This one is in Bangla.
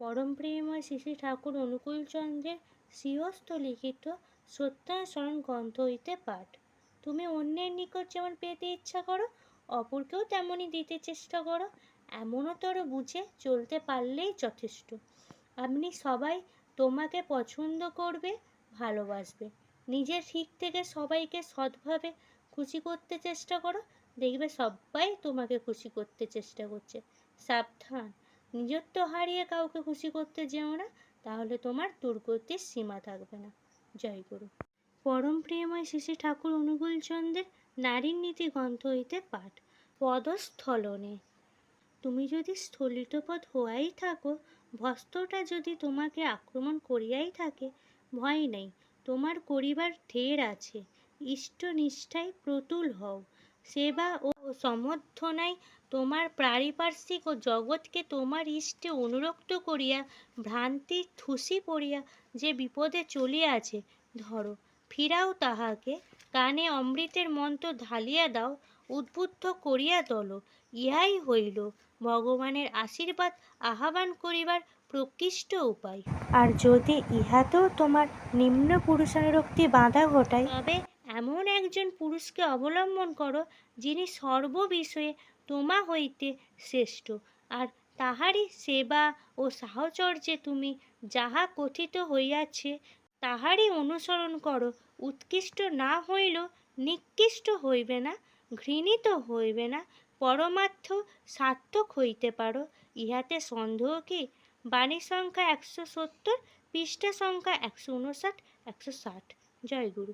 পরম প্রেমময় শ্রী ঠাকুর অনুকূলচন্দ্রের শ্রীহস্ত লিখিত সত্যানুসরণ গ্রন্থ হইতে পাঠ। তুমি অন্যের নিকট যেমন পেতে ইচ্ছা করো, অপরকেও তেমনই দিতে চেষ্টা করো এমনতর বুঝে চলতে পারলেই যথেষ্ট। আপনি সবাই তোমাকে পছন্দ করবে, ভালোবাসবে। নিজের ঠিক থেকে সবাইকে সৎভাবে খুশি করতে চেষ্টা করো, দেখবে সবাই তোমাকে খুশি করতে চেষ্টা করছে। সাবধান। নিজত্ব হারিয়ে কাউকে খুশি করতে যেও না, তাহলে তোমার দুর্গতির সীমা থাকবে না। জয় গুরু। পরম প্রিয়ময় শ্রী ঠাকুর অনুকূলচন্দ্রের নারীর নীতি গ্রন্থ হইতে পাঠ। পদস্থলনে। তুমি যদি স্থলিতপদ হওয়াই থাকো ভস্ত্রটা যদি তোমাকে আক্রমণ করিয়াই থাকে, ভয় নেই, তোমার করিবার ঢের আছে। ইষ্ট নিষ্ঠায় প্রতুল হও। সেবা ও সমর্থনায় তোমার পারিপার্শ্বিক ও জগৎকে তোমার ইষ্টে অনুরক্ত করিয়া ভ্রান্তি থুসি পড়িয়া যে বিপদে চলিয়াছে ধরো ফিরাও তাহাকে কানে অমৃতের মন্ত্র ঢালিয়া দাও উদ্বুদ্ধ করিয়া তোলো। ইহাই হইল ভগবানের আশীর্বাদ আহ্বান করিবার প্রকৃষ্ট উপায়। আর যদি ইহাতেও তোমার নিম্ন পুরুষানুরক্তি বাঁধা ঘটায় তবে এমন একজন পুরুষকে অবলম্বন করো, যিনি সর্ববিষয়ে তোমা হইতে শ্রেষ্ঠ। আর তাহারই সেবা ও সাহচর্যে তুমি যাহা কথিত হইয়াছে, তাহারই অনুসরণ করো। উৎকৃষ্ট না হইলেও নিকৃষ্ট হইবে না, ঘৃণিত হইবে না, পরমার্থ সার্থক হইতে পারো। ইহাতে সন্দেহ কি? বাণী সংখ্যা একশো সত্তর, পৃষ্ঠা সংখ্যা একশো উনষাট একশো ষাট। জয় গুরু।